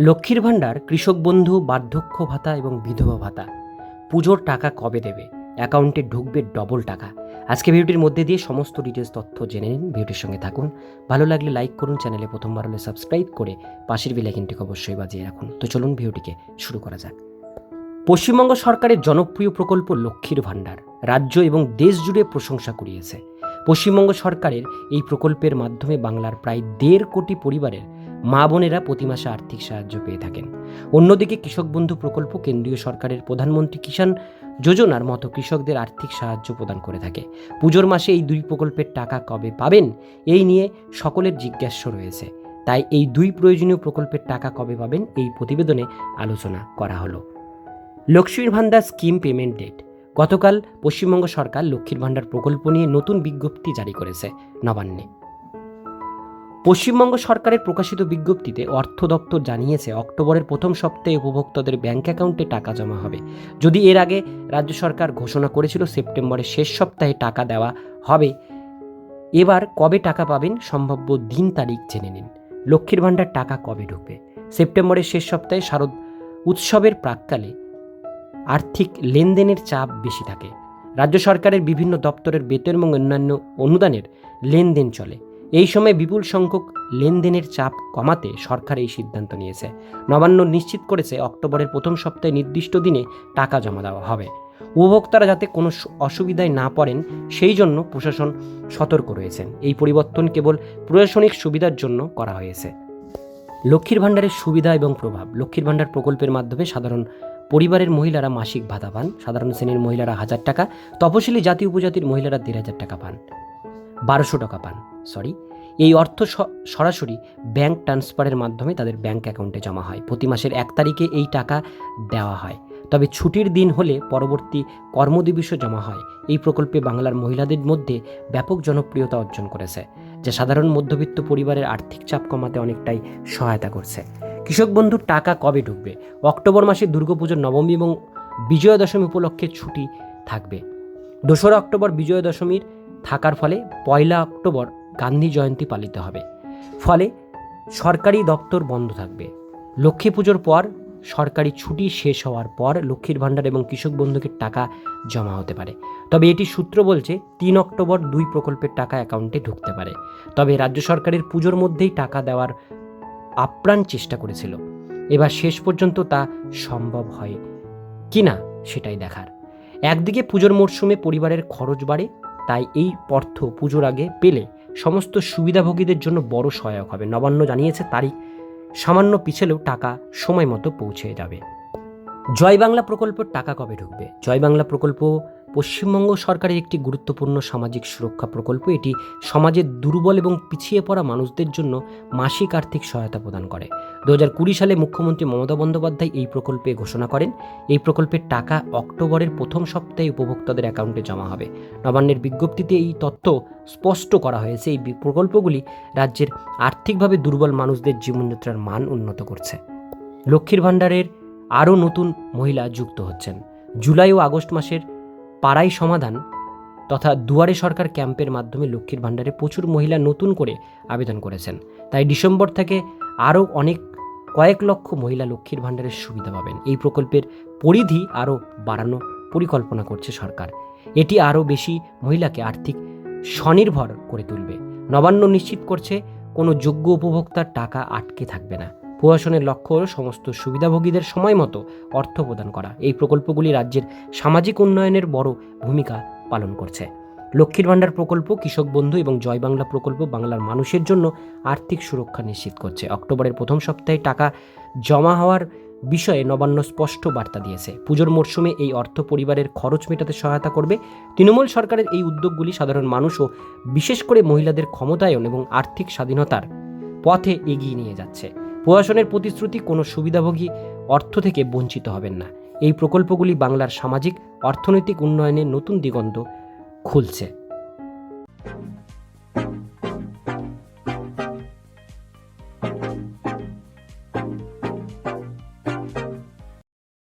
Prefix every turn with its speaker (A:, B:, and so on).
A: লক্ষ্মীর ভাণ্ডার কৃষক বন্ধু, বার্ধক্য ভাতা এবং বিধবা ভাতা। পুজোর টাকা কবে দেবে? অ্যাকাউন্টে ঢুকবে ডবল টাকা। আজকে ভিডিওটির মধ্যে দিয়ে সমস্ত ডিটেলস তথ্য জেনে নিন, ভিডিওটির সঙ্গে থাকুন। ভালো লাগলে লাইক করুন চ্যানেলে প্রথমবার হলে সাবস্ক্রাইব করে পাশের বেলাইকিনটিকে অবশ্যই বাজিয়ে রাখুন। তো চলুন ভিডিওটিকে শুরু করা যাক। পশ্চিমবঙ্গ সরকারের জনপ্রিয় প্রকল্প লক্ষ্মীর ভাণ্ডার। রাজ্য এবং দেশ জুড়ে প্রশংসা কুড়িয়েছে। পশ্চিমবঙ্গ সরকারের এই প্রকল্পের মাধ্যমে বাংলার প্রায় দেড় কোটি পরিবারের মা বোনেরা প্রতি মাসে আর্থিক সাহায্য পেয়ে থাকেন। অন্যদিকে কৃষক বন্ধু প্রকল্প কেন্দ্রীয় সরকারের প্রধানমন্ত্রী কিষাণ যোজনার মতো কৃষকদের আর্থিক সাহায্য প্রদান করে থাকে। পুজোর মাসে এই দুই প্রকল্পের টাকা কবে পাবেন, এই নিয়ে সকলের জিজ্ঞাস্য রয়েছে। তাই এই দুই প্রয়োজনীয় প্রকল্পের টাকা কবে পাবেন, এই প্রতিবেদনে আলোচনা করা হলো। লক্ষ্মীর ভান্ডার স্কিম পেমেন্ট ডেট। গতকাল পশ্চিমবঙ্গ সরকার লক্ষ্মীর ভান্ডার প্রকল্প নিয়ে নতুন বিজ্ঞপ্তি জারি করেছে নবান্নে। পশ্চিমবঙ্গ সরকারের প্রকাশিত বিজ্ঞপ্তিতে অর্থ দপ্তর জানিয়েছে, অক্টোবরের প্রথম সপ্তাহে উপভোক্তাদের ব্যাংক অ্যাকাউন্টে টাকা জমা হবে। যদি এর আগে রাজ্য সরকার ঘোষণা করেছিল সেপ্টেম্বরের শেষ সপ্তাহে টাকা দেওয়া হবে, এবার কবে টাকা পাবেন সম্ভাব্য দিন তারিখ জেনে নিন। লক্ষ্মীর ভাণ্ডার টাকা কবে ঢুকবে? সেপ্টেম্বরের শেষ সপ্তাহে শারদ উৎসবের প্রাককালে আর্থিক লেনদেনের চাপ বেশি থাকে। রাজ্য সরকারের বিভিন্ন দপ্তরের বেতন এবং অন্যান্য অনুদানের লেনদেন চলে। এই সময় বিপুল সংখ্যক লেনদেনের চাপ কমাতে সরকার এই সিদ্ধান্ত নিয়েছে। নবান্ন নিশ্চিত করেছে অক্টোবরের প্রথম সপ্তাহে নির্দিষ্ট দিনে টাকা জমা দেওয়া হবে। উপভোক্তারা যাতে কোনো অসুবিধায় না পড়েন, সেই জন্য প্রশাসন সতর্ক রয়েছেন। এই পরিবর্তন কেবল প্রশাসনিক সুবিধার জন্য করা হয়েছে। লক্ষ্মীর ভাণ্ডারের সুবিধা এবং প্রভাব। লক্ষ্মীর ভাণ্ডার প্রকল্পের মাধ্যমে সাধারণ পরিবারের মহিলারা মাসিক ভাতা পান। সাধারণ শ্রেণির মহিলারা হাজার টাকা। তপশিলি জাতি উপজাতির মহিলারা দেড় হাজার টাকা পান। বারোশো টাকা পান সরি এই অর্থ সরাসরি ব্যাংক ট্রান্সফারের মাধ্যমে তাদের ব্যাংক অ্যাকাউন্টে জমা হয়। প্রতি মাসের এক তারিখে এই টাকা দেওয়া হয়। তবে ছুটির দিন হলে পরবর্তী কর্মদিবসও জমা হয়। এই প্রকল্পে বাংলার মহিলাদের মধ্যে ব্যাপক জনপ্রিয়তা অর্জন করেছে, যা সাধারণ মধ্যবিত্ত পরিবারের আর্থিক চাপ কমাতে অনেকটাই সহায়তা করছে। কৃষক বন্ধুর টাকা কবে ঢুকবে? অক্টোবর মাসে দুর্গাপুজোর নবমী এবং বিজয়া দশমী উপলক্ষে ছুটি থাকবে। দোসরা অক্টোবর বিজয়া দশমীর থাকার ফলে পয়লা অক্টোবর গান্ধী জয়ন্তী পালিত হবে। ফলে সরকারি দপ্তর বন্ধ থাকবে। লক্ষ্মী পুজোর পর সরকারি ছুটি শেষ হওয়ার পর লক্ষ্মীর ভাণ্ডার এবং কৃষক বন্ধুকে টাকা জমা হতে পারে। তবে এটি সূত্র বলছে, তিন অক্টোবর দুই প্রকল্পের টাকা অ্যাকাউন্টে ঢুকতে পারে। তবে রাজ্য সরকারের পুজোর মধ্যেই টাকা দেওয়ার আপ্রাণ চেষ্টা করেছিল। এবার শেষ পর্যন্ত তা সম্ভব হয় কিনা সেটাই দেখার। একদিকে পুজোর মরশুমে পরিবারের খরচ বাড়ে তাই এই অর্থ পুজোর আগে পেলে সমস্ত সুবিধাভোগীদের জন্য বড় সহায়ক হবে। নবান্ন জানিয়েছে তারিখ। সামান্য পিছলেও টাকা সময় মতো পৌঁছে যাবে। জয় বাংলা প্রকল্পের টাকা কবে ঢুকবে? জয় বাংলা প্রকল্প পশ্চিমবঙ্গ সরকারের একটি গুরুত্বপূর্ণ সামাজিক সুরক্ষা প্রকল্প। এটি সমাজের দুর্বল এবং পিছিয়ে পড়া মানুষদের জন্য মাসিক আর্থিক সহায়তা প্রদান করে। দু সালে মুখ্যমন্ত্রী মমতা বন্দ্যোপাধ্যায় এই প্রকল্পে ঘোষণা করেন, এই প্রকল্পের টাকা অক্টোবরের প্রথম সপ্তাহে উপভোক্তাদের অ্যাকাউন্টে জমা হবে। নবান্নের বিজ্ঞপ্তিতে এই তথ্য স্পষ্ট করা হয়েছে। এই প্রকল্পগুলি রাজ্যের আর্থিকভাবে দুর্বল মানুষদের জীবনযাত্রার মান উন্নত করছে। লক্ষ্মীর ভাণ্ডারের আরও নতুন মহিলা যুক্ত হচ্ছেন। জুলাই ও আগস্ট মাসের পাড়াই সমাধান তথা দুয়ারে সরকার ক্যাম্পের মাধ্যমে লক্ষ্মীর ভাণ্ডারে প্রচুর মহিলা নতুন করে আবেদন করেছেন। তাই ডিসেম্বর থেকে আরও অনেক, কয়েক লক্ষ মহিলা লক্ষ্মীর ভাণ্ডারের সুবিধা পাবেন। এই প্রকল্পের পরিধি আরও বাড়ানো পরিকল্পনা করছে সরকার। এটি আরও বেশি মহিলাকে আর্থিক স্বনির্ভর করে তুলবে। নবান্ন নিশ্চিত করছে, কোনো যোগ্য উপভোক্তার টাকা আটকে থাকবে না। প্রশাসনের লক্ষ্য হল সমস্ত সুবিধাভোগীদের সময় মতো অর্থ প্রদান করা। এই প্রকল্পগুলি রাজ্যের সামাজিক উন্নয়নের বড় ভূমিকা পালন করছে। লক্ষ্মীর ভাণ্ডার প্রকল্প, কৃষক বন্ধু এবং জয় বাংলা প্রকল্প বাংলার মানুষের জন্য আর্থিক সুরক্ষা নিশ্চিত করছে। অক্টোবরের প্রথম সপ্তাহে টাকা জমা হওয়ার বিষয়ে নবান্ন স্পষ্ট বার্তা দিয়েছে। পুজোর মরশুমে এই অর্থ পরিবারের খরচ মেটাতে সহায়তা করবে। তৃণমূল সরকারের এই উদ্যোগগুলি সাধারণ মানুষ ও বিশেষ করে মহিলাদের ক্ষমতায়ন এবং আর্থিক স্বাধীনতার পথে এগিয়ে নিয়ে যাচ্ছে। প্রশাসনের প্রতিশ্রুতি কোনো সুবিধাভোগী অর্থ থেকে বঞ্চিত হবেন না। এই প্রকল্পগুলি বাংলার সামাজিক, অর্থনৈতিক উন্নয়নে নতুন দিগন্ত খুলছে।